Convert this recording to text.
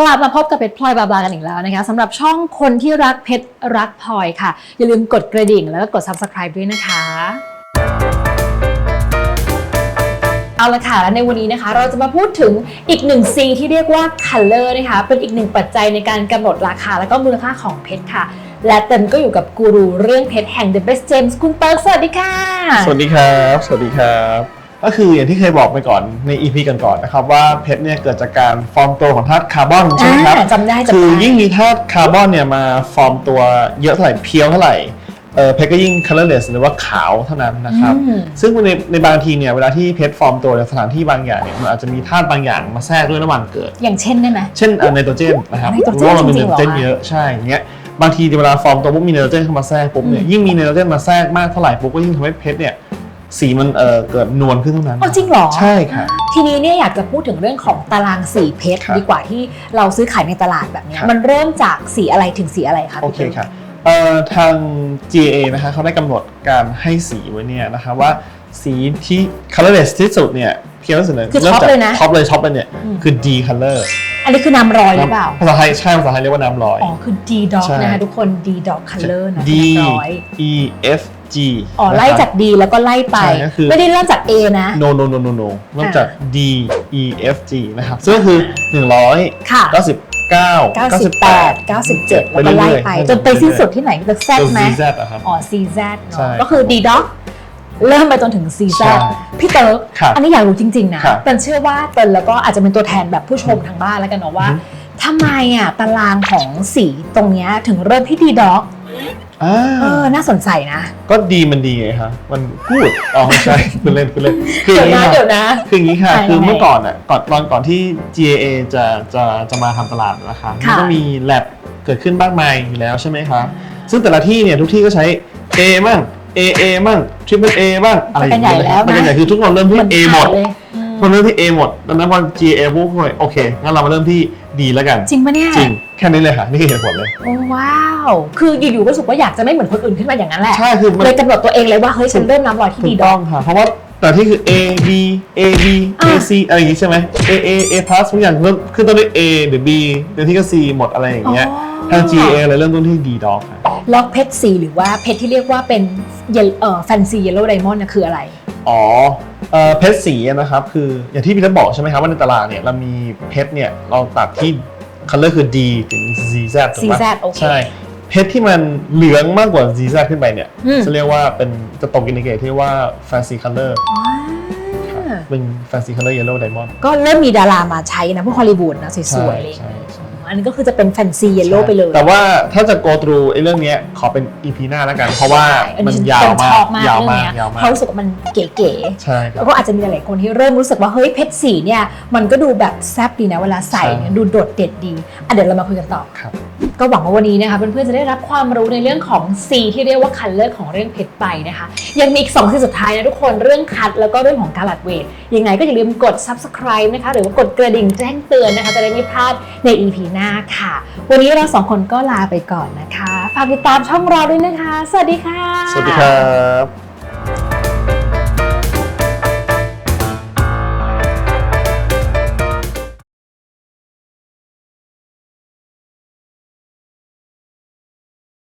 กลับมาพบกับเพชรพลอยบาบากันอีกแล้วนะคะสำหรับช่องคนที่รักเพชรรักพลอยค่ะ อย่าลืมกดกระดิ่งแล้วก็กด subscribe ด้วยนะคะ เอาละค่ะและในวันนี้นะคะ เราจะมาพูดถึงอีกหนึ่ง C ที่เรียกว่า color นะคะเป็นอีกหนึ่งปัจจัยในการกำหนดราคาและก็มูลค่าของเพชรค่ะ และเต็มก็อยู่กับกูรูเรื่องเพชรแห่ง The Best Gems คุณเติร์กสวัสดีค่ะ สวัสดีครับ สวัสดีครับ ก็คืออย่างที่เคยบอกไปก่อนใน EP ก่อนๆนะครับว่าเพชรเนี่ยเกิดจากการฟอร์มตัวของธาตุคาร์บอนใช่ไหมครับอ่าจำได้จำได้คือยิ่งมีธาตุคาร์บอนเนี่ยมาฟอร์มตัวเยอะเท่าไหร่เพียวเท่าไหร่เออเพชรก็ยิ่ง colorless หรือว่าขาวเท่านั้นนะครับอืมซึ่งในในบางทีเนี่ยเวลาที่เพชรฟอร์มตัวในสถานที่บางอย่างเนี่ยมันอาจจะมีธาตุบางอย่างมาแทรกด้วยระหว่างเกิด อย่างเช่นได้ไหมเช่นไนโตรเจนนะครับไนโตรเจนเพราะว่าเรามีจริไนงๆโตรเจนเหรอเยอะใช่อย่างเงี้ยบางทีเวลาฟอร์มตัวปุ๊บมีไนโตรเจนเข้ามาแทรกปุ๊บเนี่ยอืมยิ่งมีไนโตรเจนมาแทรกมากเท่าไหร่ปุ๊บก็ยิ่งทำให้เพชรเนี่ย สีมันเอ่อเกิดนวลขึ้นเท่านั้น อ๋อจริงเหรอ ใช่ค่ะ ทีนี้เนี่ยอยากจะพูดถึงเรื่องของตารางสีเพชรครับดีกว่าที่เราซื้อขายในตลาดแบบเนี้ยครับ มันเริ่มจากสีอะไรถึงสีอะไรคะโอพี่เคตุ๊กค่ะเอ่อทาง GA นะคะเขาได้กำหนดการให้สีไว้เนี่ยนะคะว่าสีที่ colorless ที่สุดเนี่ยเพียงที่สุดเลยคือริ่ท็มอปจากเลยนะท็อปเลยท็อปเลยเนี่ยอืมคือ D color อันนี้คือน้ำรอยหรือเปล่า ภาษาไทยใช่ภาษาไทยเรียกว่าน้ำลอย อ๋อคือ D dog ใช่ นะคะทุกคน D dog color นะ D น้ำร้อย E F G อ๋อไล่นะครับจาก D แล้วก็ไล่ไป ใช่ก็คือ ไม่ได้เริ่มจาก A นะ no no no no no เริ่มจาก D E F G นะครับ ซึ่งก็คือ 100 ค่ะ 99 98 97 แล้วก็ไล่ไป จนไปสิ้นสุดที่ไหนจะ Z จน ไหม Z อะครับ อ๋อ CZ ใช่เนาะก็คือ D dog เริ่มไปจนถึง CZ ใช่พี่เติร์กครับอันนี้อยากรู้จริง ๆ นะครับเติร์นเชื่อว่าเติร์นแล้วก็อาจจะเป็นตัวแทนแบบผู้ชมทางบ้านแล้วกันเนาะว่าอือฮึ ทำไมอะตารางของสีตรงเนี้ยถึงเริ่มที่ D dog อ่าเออน่าสนใจนะก็ดีมันดีไงครับมันพูดอ๋อไม่ใช่คุณเล่นคุณเล่นคืออเดี๋ยย่าวงนี้นะค่ะเดี๋ยวนะ คืออย่างนี้ค่ะอ่าคือยังไงเมื่อก่อนอะก่อนตอนก่อนที่ GAA จะจะจะมาทำตลาดนะคะมันค่ะ ก็มีแลบเกิดขึ้นมากมายอยู่แล้วใช่ไหมคะซึ่งแต่ละที่เนี่ยทุกที่ก็ใช้ A มั่ง AA มั่ง Triple A บ้างอะไรอย่างเงี้ยนะครับไปมันกันใหญ่แล้วนะใหญ่คือทุกคนเริ่มที่ A หมด เลยอื มคนเริ่มที่ A หมดดังนั้นพอ GA ปุ๊บก็เลยโอเค งั้นเรามาเริ่มที่ D แล้วกัน จริงปะเนี่ยจริงแค่นี้เลยค่ะ นี่คือเหตุผลเลย โอ้ว้าว คืออยู่ๆก็รู้สึกว่าอยากจะไม่เหมือนคนอื่นขึ้นมาอย่างนั้นแหละ ใช่คือมันเลยกำหนดตัวเองเลยว่าเฮ้ยฉันเริ่มน้ำรอยที่ถูดีกดต้ออกงค่ะ เพราะว่าแต่ที่คือ A B A B อะ A C อะไรอย่างงี้ใช่ไหม A A A plus ทุกอย่างเริ่มขึ้นต้นด้วย A หรือ B เดี๋ยวที่ก็ C หมดอะไรอย่างเงี้ยทาง G A เลยเริ่มต้นที่ D dog ค่ะแล้วเพชรสีหรือว่าเพชรที่เรียกว่าเป็นเยลเอ่อแฟนซีเยลโล่ไดมอนด์คืออะไร อ๋อ เอ่อเพชรสีอะนะครับคืออย่างที่พี่ทัศน์บอกใช่ไหมครับว่าในตลาดเนี่ยเรามีเพชรเนี่ยเราตัดที่ color คือ D ถึง Z Z ถูกไหม CZ โอเค ใช่เพชรที่มันเหลืองมากกว่า Z Z ขึ้นไปเนี่ยอืม จะเรียกว่าเป็นจะตกอินดิเกตที่ว่า fancy color ครับเป็น fancy color yellow diamond ก็เริ่มมีดารามาใช้นะพวกฮอลลีวูดนะสวยๆอะไรอย่างใช่เงี้ย ใช่ อันนี้ก็คือจะเป็นแฟนซีเยลโล่ไปเลย แต่ว่าถ้าจะ go through ไอ้เรื่องเนี้ยขอเป็น EP หน้าแล้วกัน เพราะว่าใช่อัมันฉัยาวเป็นมาชอกบมากยาวเรื่องมากเนี้ยยาวมากเพราะรู้สึกว่ามันเก๋ๆใช่ครัแล้บวก็อาจจะมีหลายๆคนที่เริ่มรู้สึกว่าเฮ้ยเพชรสีเนี่ยมันก็ดูแบบแซ่บดีนะเวลาใส่เนี่ยใช่ดูโดดเด่นดีอะเดี๋ยวเรามาคุยกันต่อครับ ก็หวังว่าวันนี้นะคะเพื่อนๆจะได้รับความรู้ในเรื่องของ C ที่เรียกว่าคันเลอร์ของเรื่องเพชรไปนะคะ ยังมีอีก2ที่สุดท้ายนะทุกคนเรื่องคัดแล้วก็เรื่องของการลัดเวทยังไงก็อย่าลืมกด subscribe นะคะ หรือว่ากดกระดิ่งแจ้งเตือนนะคะ จะได้ไม่พลาดใน EP หน้าค่ะ วันนี้เราสองคนก็ลาไปก่อนนะคะฝากติดตามช่องเราด้วยนะคะ สวัสดีค่ะ สวัสดีครับ